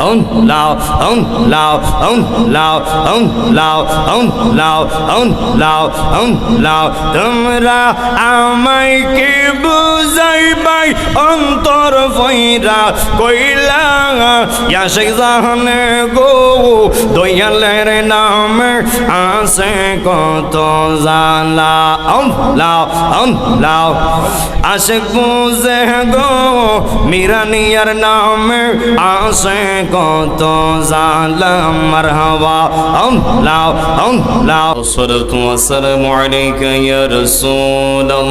ông lao ông lao ông lao ông lao ông lao ông lao ông lao তোমরা আমায় কে বুঝাইব ভাই অন্তর ভৈরা কইলা ইয়াশে জাহানে গো, দয়ালের নামে আসে কত জালা অম লাও অম লাও আসে কুজে গো, মিরানিয়ার নামে আসে কত জালা মারহাবা অম লাও অম লাও সরতু আসসালামু আলাইকা ইয়া রাসূলুল্লাহ।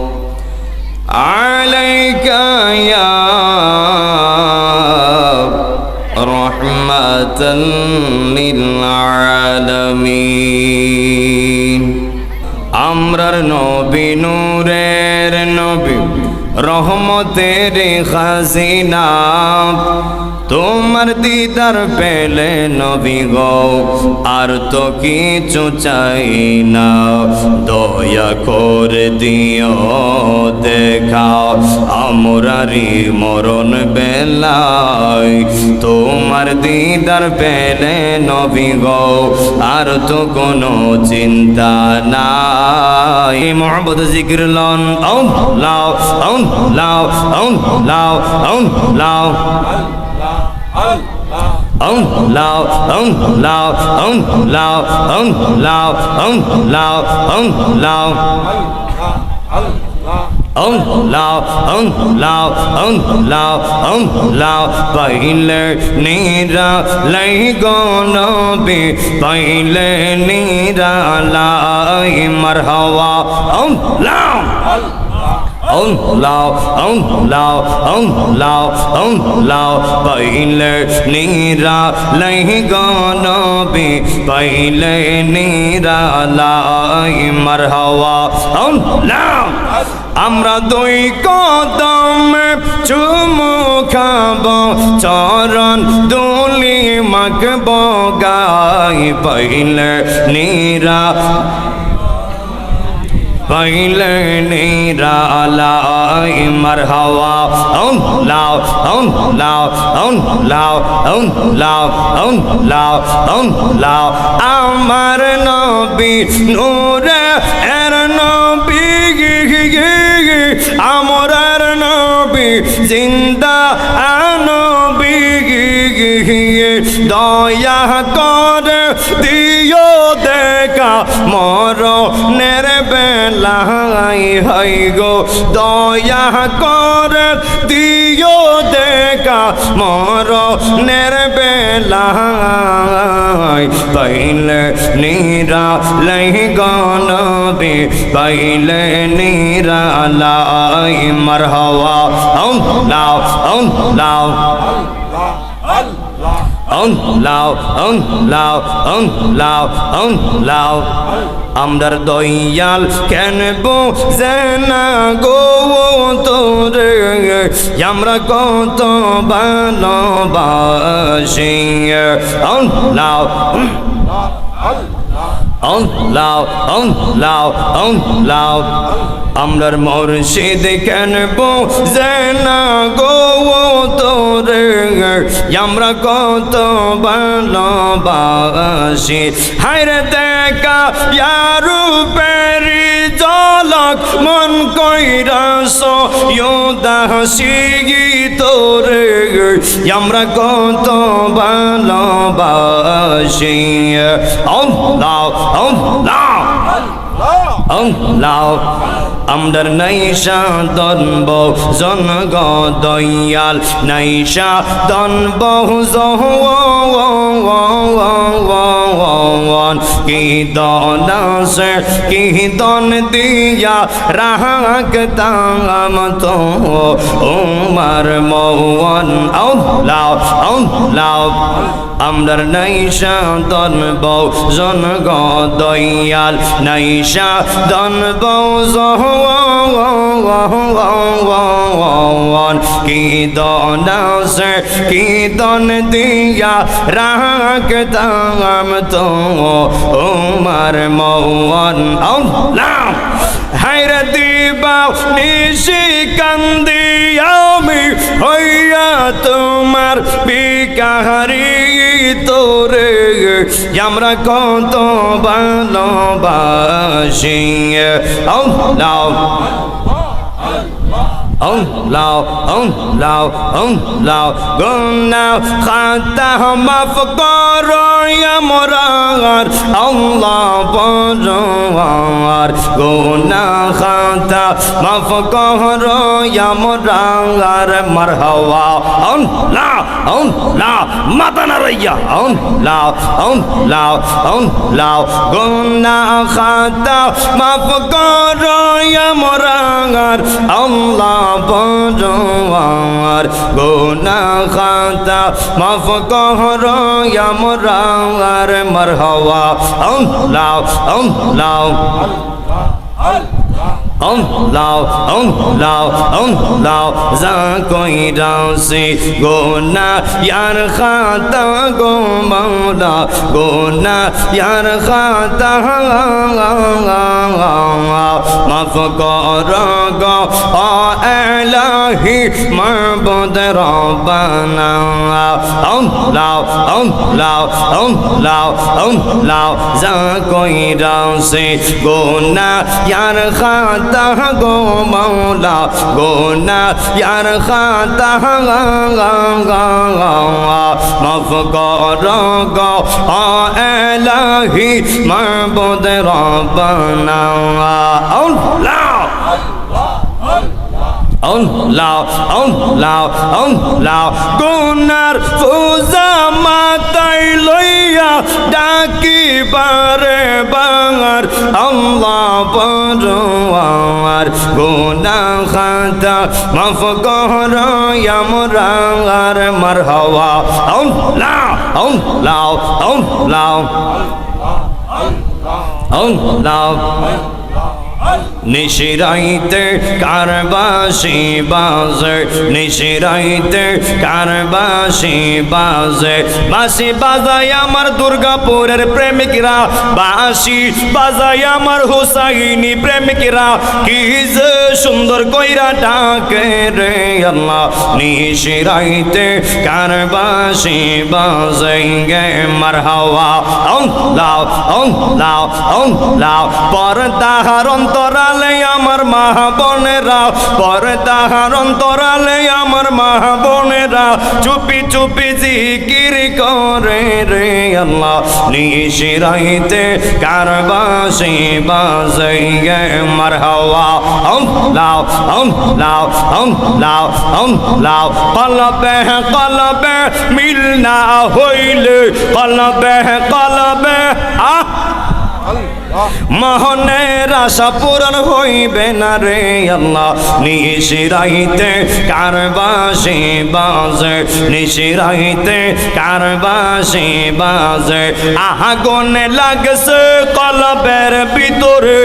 তেরে খাজিনা তোমার দিদার পেলে নবী গো, আর তো কিছু চাই না। দয়া করে দিও, দেখাও আমরারি মরণ বেলায়। তোমার দিদার পেলে নবী গো, আর তো কোনো চিন্তা নাই। মোহাম্মদ জিকির লন, আউন, লাও আউন লাও আউন লাও আউন, লাও। আউন লাও আউন লাও আউন লাও আউন লাও আউন লাও আউন লাও ông lao ông lao ông lao ông lao paile nira lai gono bi paile nira lai marhawa ông lao 昂老昂老昂老昂老，贝勒尼拉来个那贝，贝勒尼拉来马哈哇昂老。আমরা দুই কদমে চুমু খাব চরণ দুলি মাখব গাই পহিলে নীরা পাইলে নিরালাই মারহাওয়া অন লাও অন লাও অন লাও অন লাও অন লাও অন লাও আমার নবী নূরে বেলাই হই গো, দয়া করে দিও দেখা মরণের বেলাই পাইলে নিরা লাই গনবে পাইলে নিরা লাই মারহাওয়া আউন, লাও আউন, লাও। অন লাও অং লাও অং লাও অং লাও আমদার দয়াল কেন বোঝেনা গো তোরে? আমরা কত ভালোবাসি। অং লাও অন লাও অং লাও অং লাও। আমরার মুর্শিদ কেন বোঝেনা গো তোরে আমরা কত ভালোবাসি। হায়রে দেখা, ইয়ারু পেরি মন কইরাস ইউদাসি তোরে আমরা কত ভালোবাসি। আল্লাহ আল্লাহ আল্লাহ আমদার নাইশা দনব জনগ দয়াল নাইশা দনব কি দন সে কি দন দিয়া রাখতাম তো। উমার মৌন আল্লাহ আল্লাহ। আমরার নাইশা দন বউ জন গদয়াল নাইশা দন বউ জহন কি দন সে কি দন দিয়া রাখতাম তো। উমার মৌন। আল্লাহ হায়রে দিবা নিশি কান্দি আমি হইয়া তোমার বিকাহারি তোরে। আমরা কত ভালোবাসি। আল্লাহ Oh, lao, oh, lao, oh, lao, khata maf karo ya morar Allah pojar guna khata maf karo ya morar marhawa oh, lao, oh, lao, mata na raya oh, lao, oh, lao, oh, lao, guna khata maf karo ya morar Allah পজওয়ার গোনা খাতা মাফ কহর আমরার মরহওয়া আল্লাহ আল্লাহ। Ông lao ông lao ông lao ra coi đau si gona yar khata go maula gona yar khata মাফ কর গো এলাহি মাবুদ রব্বানা আম লাও আম লাও আম লাও আম লাও যা কই রাসে গোনা ইয়ার খাতা গো মাওলা গোনা ইয়ার খাতা মাফ কর গো এলাহি মাবুদ রব্বানা। আল্লাহ আল্লাহ আল্লাহ আল্লাহ। গুনার পূজা মাতাই লইয়া ডাকি বারে বাঙার আল্লাহ পরোয়ার গুনা খাতা মাফ কর আমরার মারহাওয়া আল্লাহ আল্লাহ আল্লাহ আল্লাহ। নিশিরাইতে কারবাসি বাজে নিশিরাইতে কারবাসি বাজে বাসি বাজায় আমার দুর্গাপুরের প্রেমিকরা, বাসি বাজায় আমার হুসাইনি প্রেমিকরা। কি যে সুন্দর কইরা ডাকে রে আল্লাহ নিশিরাইতে কারবাসি বাজে গে মারহাওয়া। আল্লাহ আল্লাহ আল্লাহ, পর্দার অন্তরালে আমার মা বোনেরা, পর্দার অন্তরালে আমার মা বোনেরা, চুপি চুপি জিকির করে রে আল্লাহ। নিশিরাইতে কারবাসি বাজে মার হাওয়া হম লাও হম লাও হম লাও হম লাও কলবে কলবে মিল না হইলে কলবে কলবে আহ মোহনের আশা পূরণ হইবে না রে আল্লাহ। নিশিরাইতে কারবাসি বাজে নিশিরাইতে কারবাসি বাজে। আহাগনে লাগছে কলবের ভিতরে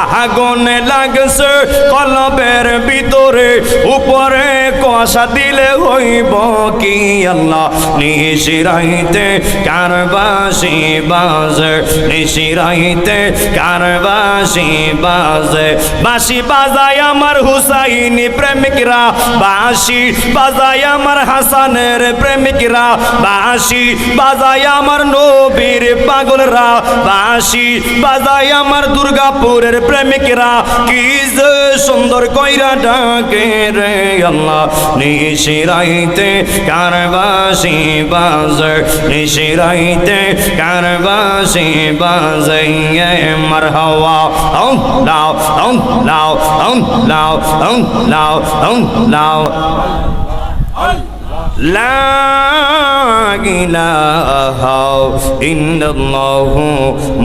আহাগনে লাগছে কলবের ভিতরে। উপরে কষা দিলে হইব কি আল্লাহ? নিশিরাইতে কারবাসি বাজে নিশিরাইতে কারবাসি বাজে? বাসি বাজায় আমার হুসাইনি প্রেমিকরা। বাসি বাজায় আমার হাসানের প্রেমিকরা। বাসি বাজায় আমার নবীর পাগলরা। বাসি বাজায় আমার দুর্গাপুরের প্রেমিকরা। কি যে সুন্দর কইরা ডাকে রে আল্লাহ। নিশিরাইতে কারবাসি বাজে? নিশিরাইতে কারবাসি বাজে? মারহাওয়া অং লাও অং লাও অং লাও অং লাও অং লাও লা ইলাহা ইল্লাল্লাহু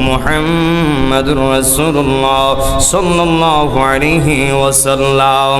মুহাম্মাদুর রাসূলুল্লাহ সাল্লাল্লাহু আলাইহি ওয়াসাল্লাম